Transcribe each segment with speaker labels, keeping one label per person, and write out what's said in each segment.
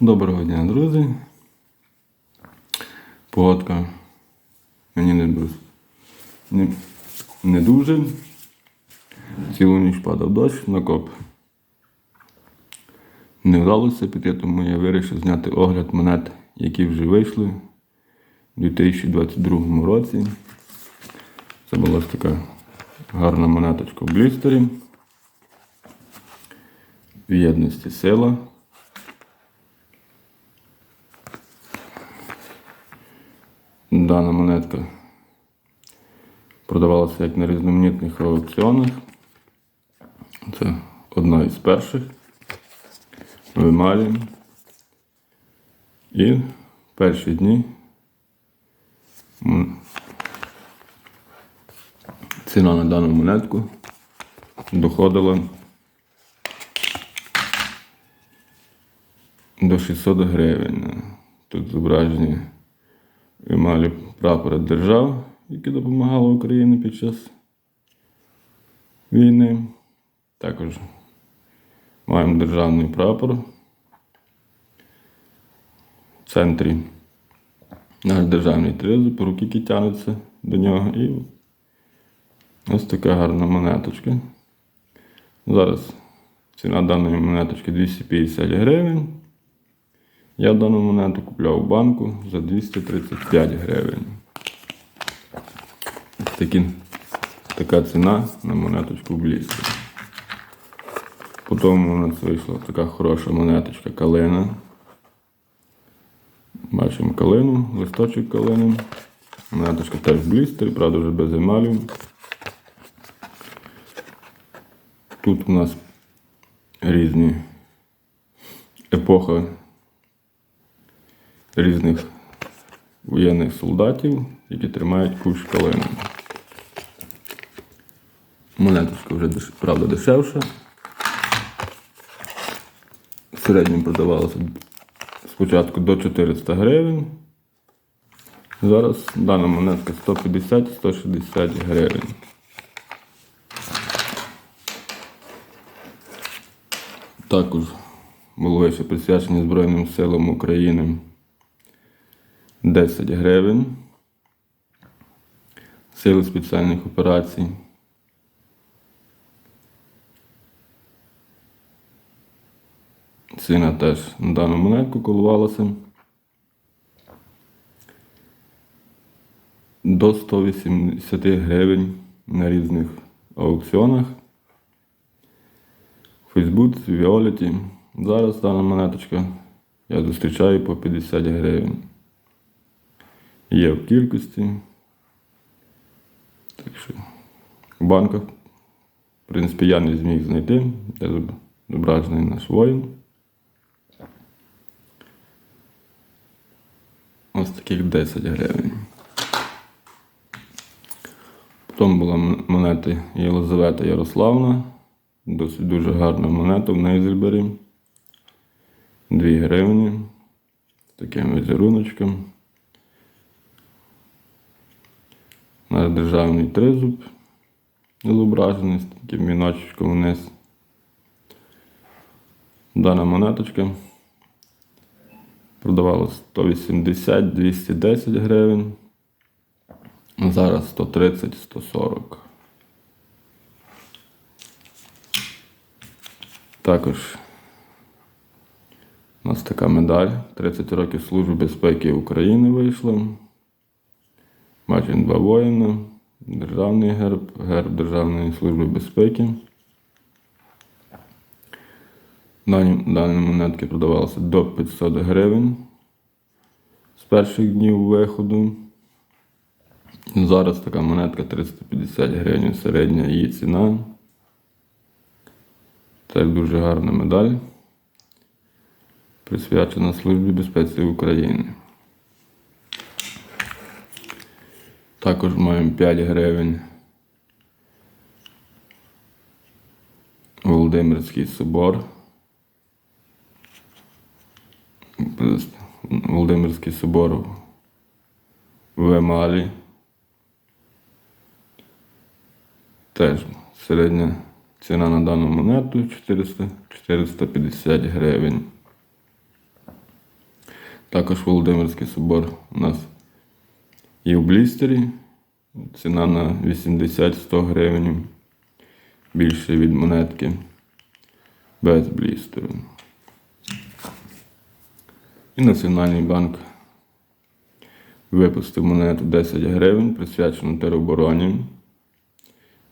Speaker 1: Доброго дня, друзі. Погодка мені не дуже. Не, не дуже. Цілу ніч падав дощ на коп. Не вдалося піти, тому я вирішив зняти огляд монет, які вже вийшли у 2022 році. Це була така гарна монеточка в блістері. В єдності сила. Дана монетка продавалася як на різноманітних аукціонах. Це одна із перших в емалі. І в перші дні ціна на дану монетку доходила до 600 гривень. Тут зображені емалі прапори держав, які допомагали Україні під час війни. Також маємо державний прапор. В центрі наш державний тризуб, руки які тянуться до нього. І ось така гарна монеточка. Зараз ціна даної монеточки 250 гривень. Я дану монету купляв у банку за 235 гривень. Такі, така ціна на монеточку в. Потім у нас вийшла така хороша монеточка калина. Бачимо калину, листочок калини. Монеточка теж в блістері, правда вже без емалів. Тут у нас різні епоха різних воєнних солдатів, які тримають кущ калини. Монеточка вже правда дешевша. В середньому продавалася спочатку до 400 гривень. Зараз дана монетка 150-160 гривень. Також було ще присвячені Збройним силам України 10 гривень. Сили спеціальних операцій. Ціна теж на дану монетку коливалася. До 180 гривень на різних аукціонах. Фейсбуці, Віолеті. Зараз дана монеточка я зустрічаю по 50 гривень. Є в кількості. Так що в банках, в принципі, я не зміг знайти, де зображений наш воїн. Ось таких 10 гривень. Потім була монета Єлизавета Ярославна. Досить дуже гарна монета в Нейзельбері. 2 гривні. З таким візеруночком. Наш державний тризуб зображений з таким віночком вниз. Дана монеточка продавалась 180-210 гривень. Зараз 130-140. Також у нас така медаль 30 років Служби безпеки України вийшла. Бачимо два воїна, державний герб, герб Державної служби безпеки. Дані, дані монетки продавалися до 500 гривень з перших днів виходу. Зараз така монетка 350 гривень середня її ціна. Це дуже гарна медаль, присвячена Службі безпеці України. Також маємо 5 гривень. Володимирський собор. Володимирський собор в Емалі. Теж середня ціна на дану монету 400 450 гривень. Також Володимирський собор у нас є в блістері. Ціна на 80-100 гривень. Більше від монетки. Без блістеру. І Національний банк випустив монету 10 гривень, присвячену теробороні.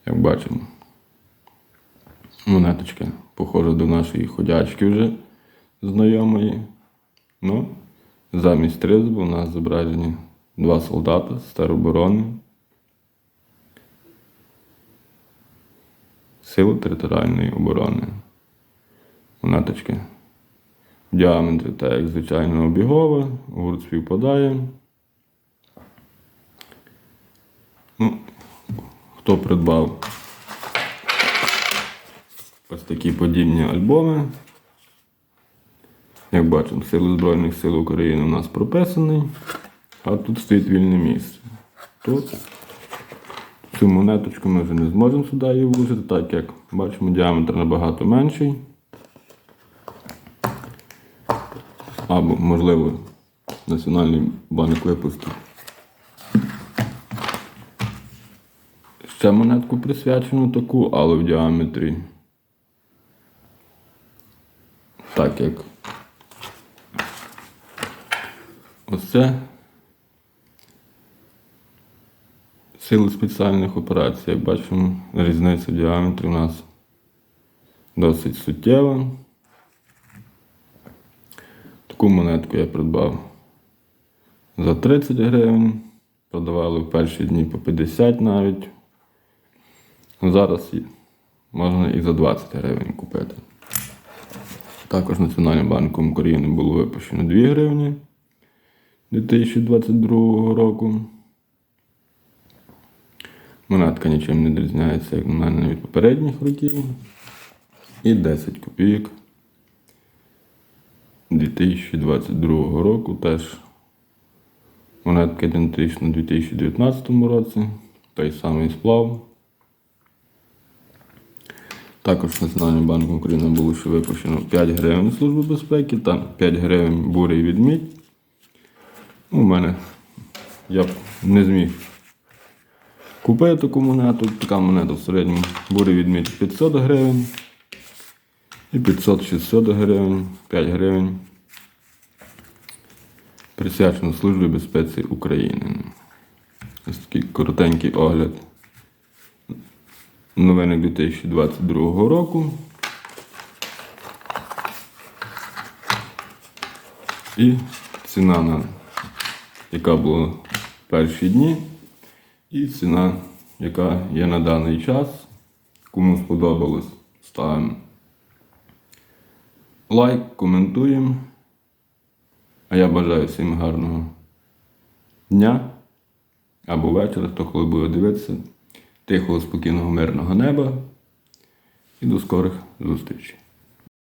Speaker 1: Як бачимо, монеточка похожа до нашої ходячки вже знайомої. Ну, замість тризубу у нас зображені два солдата з тероборони. Сили територіальної оборони. Монеточки в діаметрі, так як звичайно обігова, гурт співпадає. Ну, хто придбав ось такі подібні альбоми. Як бачимо, Сили Збройних сил України у нас прописаний, а тут стоїть вільне місце. Тут цю монеточку ми вже не зможемо сюди її вложити, так як бачимо, діаметр набагато менший. Або, можливо, Національний банк випустив ще монетку присвячену таку, але в діаметрі. Так як оце сили спеціальних операцій, як бачимо, різниця в у нас досить суттєва. Таку монетку я придбав за 30 гривень. Продавали в перші дні по 50 навіть. Зараз можна і за 20 гривень купити. Також Національним банком України було випущено 2 гривні 2022 року. Монетка нічим не відрізняється, як на мене, від попередніх років. І 10 копійок 2022 року теж монетка ідентична у 2019 році. Той самий сплав. Також Національним банком України було ще випущено 5 гривень Служби безпеки та 5 гривень буря і відмідь. У мене я б не зміг купити таку монету. Така монета в середньому буря і відмідь 500 гривень. І 500-600 гривень, 5 гривень. Присвячено Службі безпеці України. Ось такий коротенький огляд новини 2022 року. І ціна, на, яка була в перші дні, і ціна, яка є на даний час. Кому сподобалось, ставимо лайк, коментуємо. А я бажаю всім гарного дня або вечора, хто коли буде дивитися. Тихого, спокійного, мирного неба. І до скорих зустрічей.